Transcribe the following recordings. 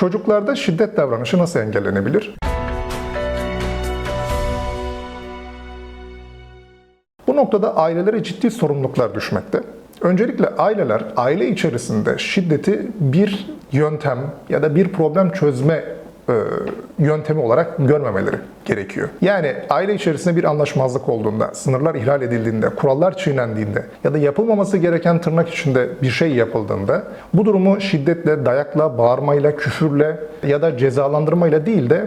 Çocuklarda şiddet davranışı nasıl engellenebilir? Bu noktada ailelere ciddi sorumluluklar düşmekte. Öncelikle aileler aile içerisinde şiddeti bir yöntem ya da bir problem çözme e, yöntemi olarak görmemeleri gerekiyor. Yani aile içerisinde bir anlaşmazlık olduğunda, sınırlar ihlal edildiğinde, kurallar çiğnendiğinde ya da yapılmaması gereken tırnak içinde bir şey yapıldığında bu durumu şiddetle, dayakla, bağırmayla, küfürle ya da cezalandırmayla değil de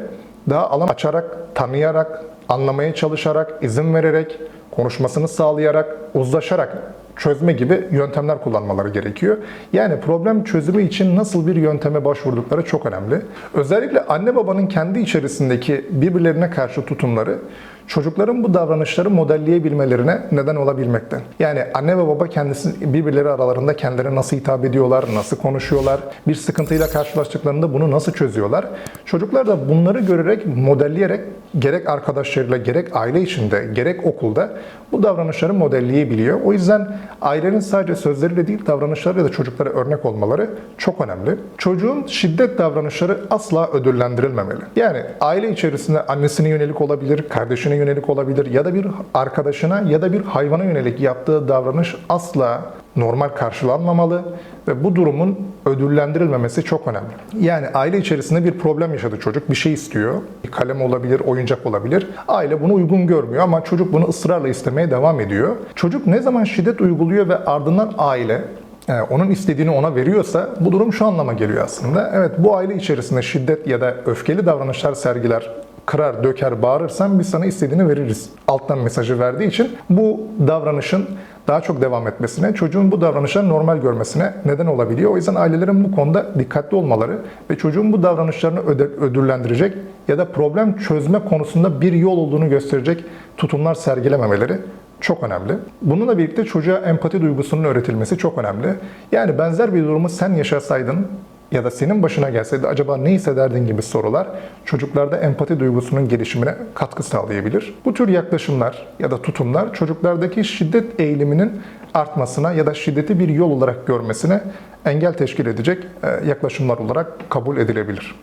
daha alan açarak, tanıyarak, anlamaya çalışarak, izin vererek, konuşmasını sağlayarak, uzlaşarak çözme gibi yöntemler kullanmaları gerekiyor. Yani problem çözümü için nasıl bir yönteme başvurdukları çok önemli. Özellikle anne babanın kendi içerisindeki birbirlerine karşı tutumları çocukların bu davranışları modelleyebilmelerine neden olabilmekten. Yani anne ve baba kendisi birbirleri aralarında kendilerine nasıl hitap ediyorlar, nasıl konuşuyorlar, bir sıkıntıyla karşılaştıklarında bunu nasıl çözüyorlar. Çocuklar da bunları görerek, modelleyerek gerek arkadaşlarıyla, gerek aile içinde, gerek okulda bu davranışları modelleyebiliyor. O yüzden ailenin sadece sözleriyle değil davranışlarıyla da çocuklara örnek olmaları çok önemli. Çocuğun şiddet davranışları asla ödüllendirilmemeli. Yani aile içerisinde annesine yönelik olabilir, kardeşine yönelik olabilir ya da bir arkadaşına ya da bir hayvana yönelik yaptığı davranış asla normal karşılanmamalı ve bu durumun ödüllendirilmemesi çok önemli. Yani aile içerisinde bir problem yaşadı çocuk, bir şey istiyor. Bir kalem olabilir, oyuncak olabilir. Aile bunu uygun görmüyor ama çocuk bunu ısrarla istemeye devam ediyor. Çocuk ne zaman şiddet uyguluyor ve ardından aile e, onun istediğini ona veriyorsa bu durum şu anlama geliyor aslında. Evet bu aile içerisinde şiddet ya da öfkeli davranışlar sergiler, kırar, döker, bağırırsan biz sana istediğini veririz. Alttan mesajı verdiği için bu davranışın daha çok devam etmesine, çocuğun bu davranışları normal görmesine neden olabiliyor. O yüzden ailelerin bu konuda dikkatli olmaları ve çocuğun bu davranışlarını ödüllendirecek ya da problem çözme konusunda bir yol olduğunu gösterecek tutumlar sergilememeleri çok önemli. Bununla birlikte çocuğa empati duygusunun öğretilmesi çok önemli. Yani benzer bir durumu sen yaşasaydın ya da senin başına gelseydi acaba ne hissederdin gibi sorular çocuklarda empati duygusunun gelişimine katkı sağlayabilir. Bu tür yaklaşımlar ya da tutumlar çocuklardaki şiddet eğiliminin artmasına ya da şiddeti bir yol olarak görmesine engel teşkil edecek e, yaklaşımlar olarak kabul edilebilir.